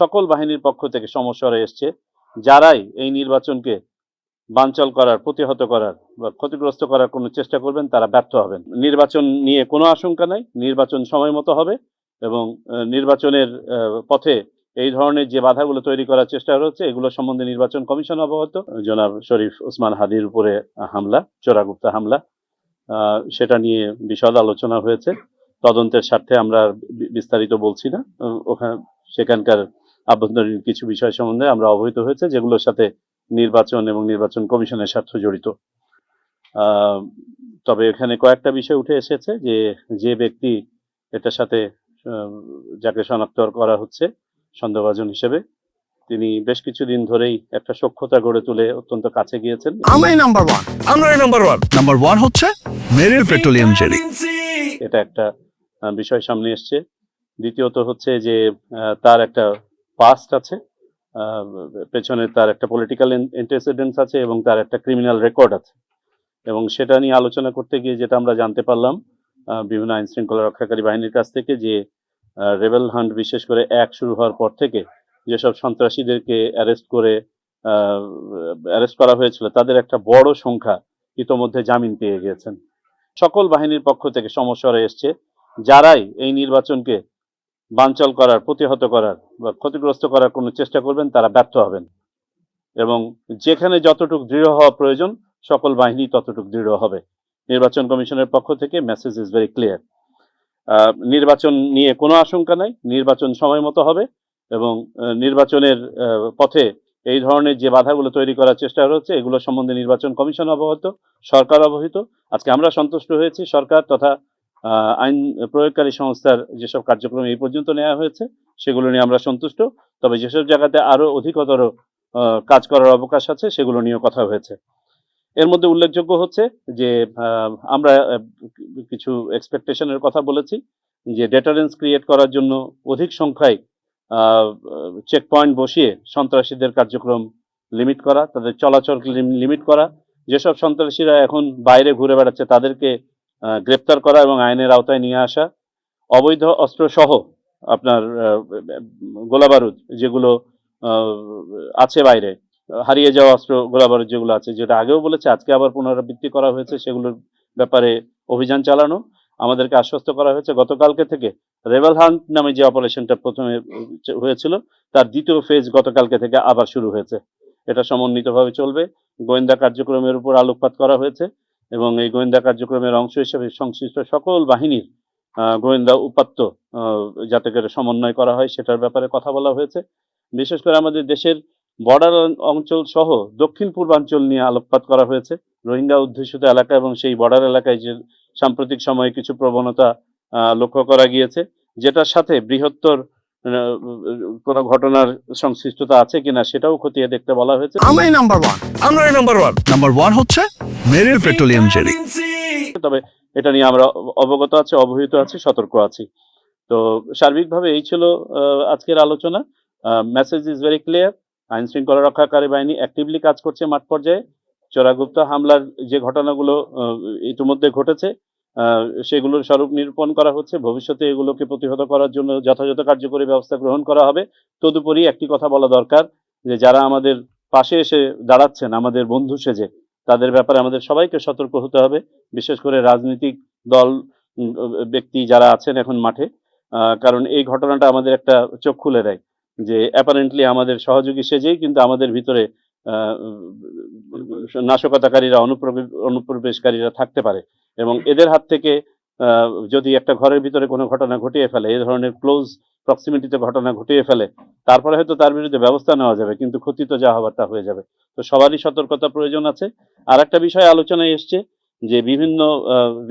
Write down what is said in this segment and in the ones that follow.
সকল বাহিনীর পক্ষ থেকে সমস্যারে এসছে। যারাই এই নির্বাচনকে বানচাল করার, প্রতিহত করার বা ক্ষতিগ্রস্ত করার কোনো চেষ্টা করবেন, তারা ব্যর্থ হবেন। নির্বাচন নিয়ে কোনো আশঙ্কা নাই। নির্বাচন সময় মতো হবে এবং নির্বাচনের পথে এই ধরনের যে বাধাগুলো তৈরি করার চেষ্টা হচ্ছে এগুলো সম্বন্ধে নির্বাচন কমিশন অবগত। জনাব শরীফ ওসমান হাদির উপরে হামলা, চোরাগুপ্তা হামলা সেটা নিয়ে বিশদ আলোচনা হয়েছে। তদন্তের স্বার্থে আমরা বিস্তারিত বলছি না। ওখানে সেখানকার আভ্যন্তরীণ কিছু বিষয় সম্বন্ধে আমরা অবহিত হয়েছে যেগুলোর সাথে নির্বাচন এবং নির্বাচন কমিশনের স্বার্থ জড়িত। তবে এখানে কয়েকটা বিষয় উঠে এসেছে যে যে ব্যক্তি এটার সাথে যাকে শনাক্ত করা হচ্ছে সন্দেহভাজন হিসেবে তিনি বেশ কিছুদিন ধরেই একটা সক্ষতা গড়ে তুলে অত্যন্ত কাছে গিয়েছেন। আমরাই নাম্বার ওয়ান আমরাই নাম্বার ওয়ান নাম্বার ওয়ান হচ্ছে মেরিল পেট্রোলিয়াম জেলি। এটা একটা বিষয় সামনে এসছে। দ্বিতীয়ত হচ্ছে যে তার একটা পাস্ট আছে পেছনে তার একটা পলিটিক্যাল ইন্টারসিডেন্স আছে এবং তার একটা ক্রিমিনাল রেকর্ড আছে। এবং সেটা নিয়ে আলোচনা করতে গিয়ে যেটা আমরা জানতে পারলাম বিভিন্ন আইন শৃঙ্খলা রক্ষাকারী বাহিনীর কাছ থেকে যে রেবেল হান্ট বিশেষ করে এক শুরু হওয়ার পর থেকে যেসব সন্ত্রাসীদেরকে অ্যারেস্ট করে অ্যারেস্ট করা হয়েছিল, তাদের একটা বড় সংখ্যা ইতোমধ্যে জামিন পেয়ে গিয়েছেন। সকল বাহিনীর পক্ষ থেকে সমস্যারে এসছে, যারাই এই নির্বাচনকে বানচাল করার, প্রতিহত করার বা ক্ষতিগ্রস্ত করার কোনো চেষ্টা করবেন, তারা ব্যর্থ হবেন। এবং যেখানে যতটুকু দৃঢ় হওয়া প্রয়োজন, সকল বাহিনী ততটুকু দৃঢ় হবে। নির্বাচন কমিশনের পক্ষ থেকে মেসেজ ইজ ভেরি ক্লিয়ার নির্বাচন নিয়ে কোনো আশঙ্কা নাই, নির্বাচন সময় মতো হবে এবং নির্বাচনের পথে এই ধরনের যে বাধাগুলো তৈরি করার চেষ্টা হচ্ছে এগুলো সম্বন্ধে নির্বাচন কমিশন অবগত সরকার অবহিত। আজকে আমরা সন্তুষ্ট হয়েছি, সরকার তথা আইন প্রয়োগকারী সংস্থার যেসব কার্যক্রম এই পর্যন্ত নেওয়া হয়েছে, সেগুলো নিয়ে আমরা সন্তুষ্ট। তবে যেসব জায়গাতে আরও অধিকতর কাজ করার অবকাশ আছে, সেগুলো নিয়েও কথা হয়েছে। এর মধ্যে উল্লেখযোগ্য হচ্ছে যে আমরা কিছু এক্সপেকটেশনের কথা বলেছি যে ডেটারেন্স ক্রিয়েট করার জন্য অধিক সংখ্যায় চেক পয়েন্ট বসিয়ে সন্ত্রাসীদের কার্যক্রম লিমিট করা, তাদের চলাচল লিমিট করা। যেসব সন্ত্রাসীরা এখন বাইরে ঘুরে বেড়াচ্ছে, তাদেরকে গ্রেপ্তার করা এবং আইনের আওতায় নিয়ে আসা। অবৈধ অস্ত্র সহ আপনার গোলাবারুদ যেগুলো আছে বাইরে, হারিয়ে যাওয়া অস্ত্র গোলাবারুদ যেগুলো আছে, যেটা আগেও বলেছে, আজকে আবার পুনরাবৃত্তি করা হয়েছে, সেগুলোর ব্যাপারে অভিযান চালানো। আমাদেরকে আশ্বস্ত করা হয়েছে, গতকালকে থেকে রেবেল হান্ট নামে যে অপারেশনটা প্রথমে হয়েছিল, তার দ্বিতীয় ফেজ গতকালকে থেকে আবার শুরু হয়েছে। এটা সমন্বিতভাবে চলবে। গোয়েন্দা কার্যক্রমের উপর আলোকপাত করা হয়েছে। এবং এই গোয়েন্দা কার্যক্রমের অংশ হিসেবে সংশ্লিষ্ট সকল বাহিনীর গোয়েন্দা উপাত্ত যাতে করে সমন্বয় করা হয় সেটার ব্যাপারে কথা বলা হয়েছে। বিশেষ করে আমাদের দেশের বর্ডার অঞ্চল সহ দক্ষিণ পূর্বাঞ্চল নিয়ে আলোকপাত করা হয়েছে। রোহিঙ্গা অধ্যুষিত এলাকা এবং সেই বর্ডার এলাকায় যে সাম্প্রতিক সময়ে কিছু প্রবণতা লক্ষ্য করা গিয়েছে, যেটার সাথে বৃহত্তর কোনো ঘটনার সংশ্লিষ্টতা আছে কিনা সেটাও খতিয়ে দেখতে বলা হয়েছে। আমরাই নাম্বার ওয়ান আমরাই নাম্বার ওয়ান নাম্বার ওয়ান হচ্ছে মেরিল পেট্রোলিয়াম জেলি। তবে এটা নিয়ে আমরা অবগত আছি অবহিত আছি সতর্ক আছি। তো সার্বিকভাবে এই ছিল আজকের আলোচনা। মেসেজ ইজ ভেরি ক্লিয়ার আইন শৃঙ্খলা রক্ষাকারী বাহিনী অ্যাক্টিভলি কাজ করছে মাঠ পর্যায়ে। চোরাগুপ্ত হামলার যে ঘটনাগুলো ইতিমধ্যে ঘটেছে সেগুলোর স্বরূপ নিরূপণ করা হচ্ছে। ভবিষ্যতে এগুলোকে প্রতিহত করার জন্য যথাযথ কার্যকরী ব্যবস্থা গ্রহণ করা হবে। তদুপরি একটি কথা বলা দরকার, যে যারা আমাদের পাশে এসে দাঁড়াচ্ছেন, আমাদের বন্ধু সেজে, তাদের ব্যাপারে আমাদের সবাইকে সতর্ক হতে হবে। বিশেষ করে রাজনৈতিক দল ব্যক্তি যারা আছেন এখন মাঠে কারণ এই ঘটনাটা আমাদের একটা চোখ খুলে দেয়, যে অ্যাপারেন্টলি আমাদের সহযোগী সেজেই কিন্তু আমাদের ভিতরে নাশকতাকারীরা অনুপ্রবে- অনুপ্রবেশকারীরা থাকতে পারে। এবং এদের হাত থেকে যদি একটা ঘরের ভিতরে কোনো ঘটনা ঘটিয়ে ফেলে এই ধরনের ক্লোজ প্রক্সিমিটিতে ঘটনা ঘটিয়ে ফেলে, তারপরে হয়তো তার বিরুদ্ধে ব্যবস্থা নেওয়া যাবে, কিন্তু ক্ষতি তো যা হবার তা হয়ে যাবে। তো সবারই সতর্কতা প্রয়োজন আছে। আর একটা বিষয় আলোচনায় এসছে যে বিভিন্ন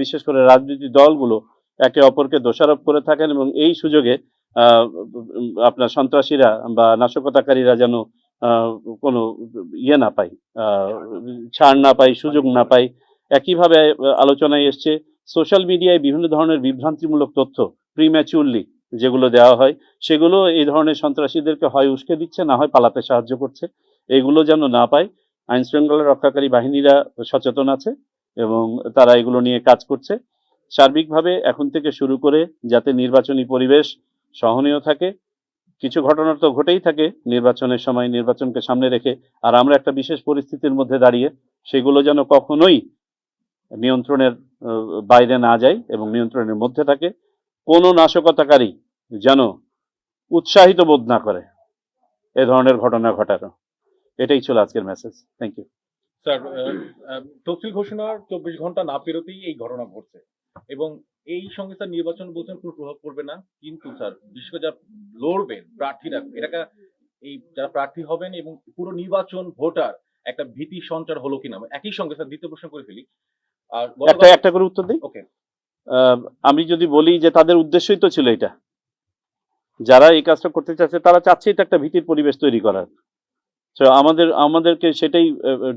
বিশেষ করে রাজনৈতিক দলগুলো একে অপরকে দোষারোপ করে থাকেন এবং এই সুযোগে আপনার সন্ত্রাসীরা বা নাশকতাকারীরা যেন কোনো ইয়ে না পায় ছাড় না পায়, সুযোগ না পায় একইভাবে আলোচনায় এসছে সোশ্যাল মিডিয়ায় বিভিন্ন ধরনের বিভ্রান্তিমূলক তথ্য প্রিম্যাচুরলি যেগুলো দেওয়া হয়, সেগুলো এই ধরনের সন্ত্রাসীদেরকে হয় উস্কে দিচ্ছে, না হয় পালাতে সাহায্য করছে। এগুলো যেন না পায় আইন শৃঙ্খলা রক্ষাকারী বাহিনীরা সচেতন আছে এবং তারা এগুলো নিয়ে কাজ করছে। সার্বিকভাবে এখন থেকে শুরু করে যাতে নির্বাচনী পরিবেশ সহনীয় থাকে, কিছু ঘটনা তো ঘটেই থাকে, নির্বাচনের সময় নির্বাচনকে সামনে রেখে, আর আমরা একটা বিশেষ পরিস্থিতির মধ্যে দাঁড়িয়ে, সেগুলো যেন কখনোই নিয়ন্ত্রণের বাইরে না যায় এবং নিয়ন্ত্রণের মধ্যে থাকে, কোনো নাশকতাকারী যেন উৎসাহিত বোধ না করে। এ ধরনের ঘটনা ঘটানো। এটাই ছিল আজকের মেসেজ থ্যাংক ইউ স্যার তফসিল ঘোষণার চব্বিশ ঘণ্টা না পেরোতেই এই ঘটনা ঘটছে। এবং এই সঙ্গে স্যার নির্বাচন বলছেন, কোনো প্রভাব পড়বে না। কিন্তু স্যার বিশেষ করে যারা লড়বেন, প্রার্থীরা এটাকে এই যারা প্রার্থী হবেন এবং পুরো নির্বাচন ভোটার একটা ভীতি সঞ্চার হলো কিনা একই সঙ্গে স্যার দ্বিতীয় প্রশ্ন করে ফেলি। একটা একটা করে উত্তর দিই? আমি যদি বলি যে তাদের উদ্দেশ্যই তো ছিল এটা। যারা এই কাজটা করতে চাচ্ছে তারা চাচ্ছেই তো একটা ভীতির পরিবেশ তৈরি করার। তো আমাদের আমাদেরকে সেটাই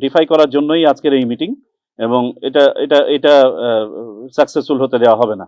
ডিফাই করার জন্যই আজকের এই মিটিং এবং এটা এটা এটা সাকসেসফুল হতে দেওয়া হবে না।